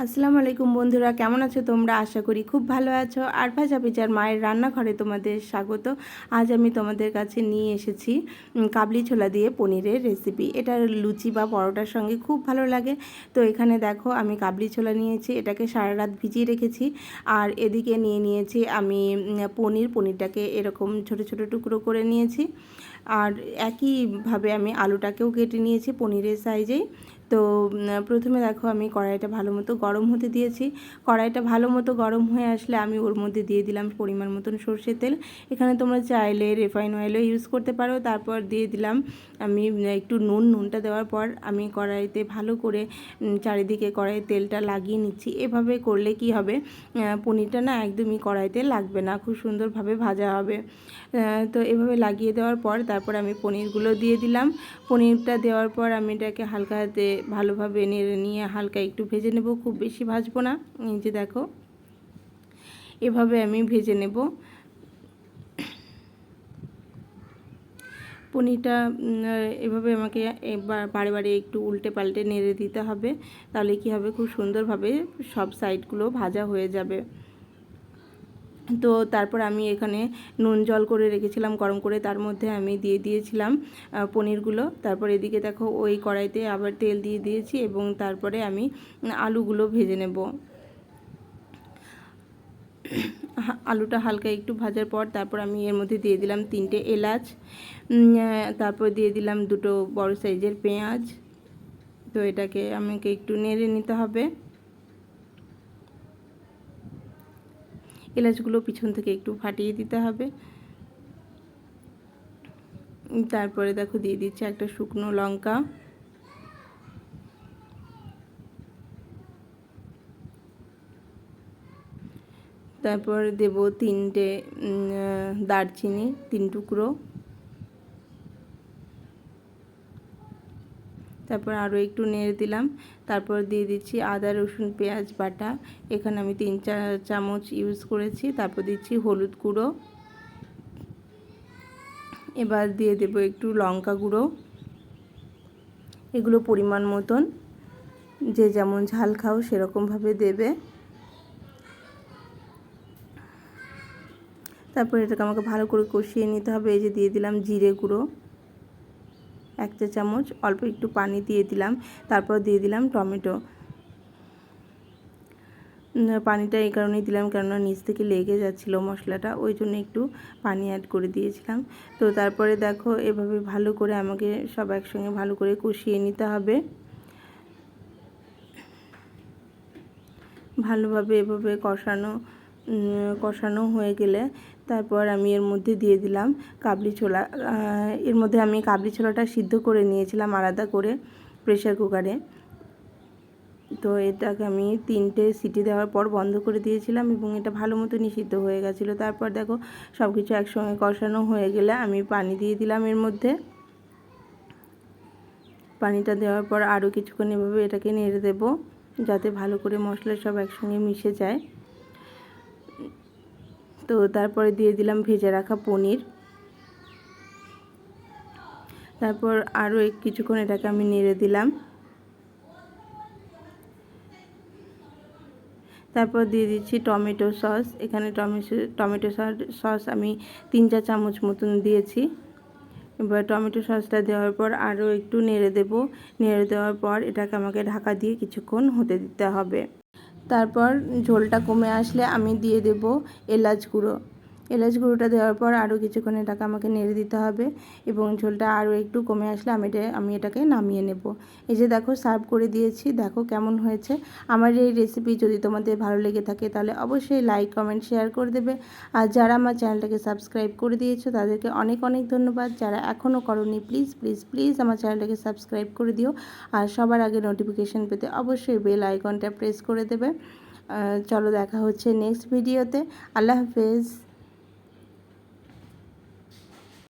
আসসালামু আলাইকুম বন্ধুরা, কেমন আছো তোমরা? আশা করি খুব ভালো আছো। আর ভাজা পিজার মায়ের রান্নাঘরে তোমাদের স্বাগত। আজ আমি তোমাদের কাছে নিয়ে এসেছি কাবলি ছোলা দিয়ে পনিরের রেসিপি এটা লুচি বা পরোটার সঙ্গে খুব ভালো লাগে। তো এখানে দেখো, আমি কাবলি ছোলা নিয়েছি, এটাকে সারা রাত ভিজিয়ে রেখেছি। আর এদিকে নিয়ে নিয়েছি আমি পনির। পনিরটাকে এরকম ছোট ছোট টুকরো করে নিয়েছি। আর একইভাবে আমি আলুটাকেও কেটে নিয়েছি পনিরের সাইজেই তো প্রথমে দেখো আমি কড়াইটা ভালো মতো গরম হতে দিয়েছি। কড়াইটা ভালো মতো গরম হয়ে আসলে আমি ওর মধ্যে দিয়ে দিলাম পরিমাণ মতন সর্ষের তেল। এখানে তোমরা চাইলে রিফাইন অয়েলও ইউজ করতে পারো। তারপর দিয়ে দিলাম আমি একটু নুন। নুনটা দেওয়ার পর আমি কড়াইতে ভালো করে চারিদিকে কড়াইয়ের তেলটা লাগিয়ে নিচ্ছি। এভাবে করলে কি হবে? পনিরটা না একদমই কড়াইতে লাগবে না। খুব সুন্দরভাবে ভাজা হবে। তো এভাবে লাগিয়ে দেওয়ার পর তারপর আমি পনিরগুলো দিয়ে দিলাম। পনিরটা দেওয়ার পর আমি এটাকে হালকা হাতে ভালোভাবে নেড়ে নিয়ে হালকা একটু ভেজে নেব, খুব বেশি ভাজবো না। এই যে দেখো, এভাবে আমি ভেজে নেব। পনিরটা এভাবে আমাকে বারে বারে একটু উল্টে পাল্টে নেড়ে দিতে হবে, তাহলে কি হবে? খুব সুন্দরভাবে সব সাইডগুলো ভাজা হয়ে যাবে। তো তারপর আমি এখানে নুন জল করে রেখেছিলাম, গরম করে তার মধ্যে আমি দিয়ে দিয়েছিলাম পনিরগুলো। তারপর এদিকে দেখো ওই কড়াইতে আবার তেল দিয়ে দিয়েছি এবং তারপরে আমি আলুগুলো ভেজে নেব। আলুটা হালকা একটু ভাজার পর তারপর আমি এর মধ্যে দিয়ে দিলাম তিনটে এলাচ তারপর দিয়ে দিলাম দুটো বড় সাইজের পেঁয়াজ। তো এটাকে আমাকে একটু নেড়ে নিতে হবে। এলাচগুলো পিছন থেকে একটু ফাটিয়ে দিতে হবে। তারপরে দেখো দিয়ে দিচ্ছে একটা শুকনো লঙ্কা। তারপর দেব তিনটে দারচিনি, তিন টুকরো। তারপর আরও একটু নেড়ে দিলাম। তারপর দিয়ে দিচ্ছি আদা, রসুন, পেঁয়াজ, বাটা। এখানে আমি তিন চা, চামচ ইউজ করেছি। তারপর দিচ্ছি হলুদ গুঁড়ো। এবার দিয়ে দেব একটু লঙ্কা গুঁড়ো। এগুলো পরিমাণ মতন। যে যেমন ঝাল খাও সেরকমভাবে দেবে। তারপর এটাকে আমাকে ভালো করে কষিয়ে নিতে হবে। এই যে দিয়ে দিলাম জিরে গুঁড়ো। এক চা চামচ, অল্প একটু পানি দিয়ে দিলাম, তারপর দিয়ে দিলাম টমেটো। পানিটা এই কারণেই দিলাম, কেননা নিচ থেকে লেগে যাচ্ছিল মশলাটা, ওই জন্য একটু পানি অ্যাড করে দিয়েছিলাম। তো তারপরে দেখো, এভাবে ভালো করে আমাকে সব একসঙ্গে ভালো করে কষিয়ে নিতে হবে। ভালোভাবে এভাবে কষানো কষানো হয়ে গেলে তারপর আমি এর মধ্যে দিয়ে দিলাম কাবলি ছোলা। এর মধ্যে আমি কাবলি ছোলাটা সিদ্ধ করে নিয়েছিলাম আলাদা করে প্রেশার কুকারে। তো এটাকে আমি তিনটে সিটি দেওয়ার পর বন্ধ করে দিয়েছিলাম এবং এটা ভালো মতনই সিদ্ধ হয়ে গেছিল। তারপর দেখো সব কিছু একসঙ্গে কষানো হয়ে গেলে আমি পানি দিয়ে দিলাম এর মধ্যে। পানিটা দেওয়ার পর আরও কিছুক্ষণ এভাবে এটাকে নেড়ে দেবো যাতে ভালো করে মশলা সব একসঙ্গে মিশে যায়। তো তারপরে দিয়ে দিলাম ভেজে রাখা পনির। তারপর আরও কিছুক্ষণ এটাকে আমি নেড়ে দিলাম। তারপর দিয়ে দিচ্ছি টমেটো সস। এখানে টমেটো টমেটো সস আমি তিন চার চামচ মতন দিয়েছি। এবার টমেটো সসটা দেওয়ার পর আরও একটু নেড়ে দেবো। নেড়ে দেওয়ার পর এটাকে আমাকে ঢাকা দিয়ে কিছুক্ষণ হতে দিতে হবে। তারপর ঝোলটা কমে আসলে আমি দিয়ে দেব এলাচ গুঁড়ো। এলাচ গুঁড়োটা দেওয়ার পর আরও কিছুক্ষণ এটাকে আমাকে নেড়ে দিতে হবে এবং ঝোলটা আরও একটু কমে আসলে আমি এটা, আমি এটাকে নামিয়ে নেব। এই যে দেখো সার্ভ করে দিয়েছি, দেখো কেমন হয়েছে। আমার এই রেসিপি যদি তোমাদের ভালো লেগে থাকে তাহলে অবশ্যই লাইক কমেন্ট শেয়ার করে দেবে। আর যারা আমার চ্যানেলটাকে সাবস্ক্রাইব করে দিয়েছ তাদেরকে অনেক অনেক ধন্যবাদ। যারা এখনও করনি প্লিজ প্লিজ প্লিজ আমার চ্যানেলটাকে সাবস্ক্রাইব করে দিও। আর সবার আগে নোটিফিকেশান পেতে অবশ্যই বেল আইকনটা প্রেস করে দেবে। চলো দেখা হচ্ছে নেক্সট ভিডিওতে আল্লাহ হাফেজ।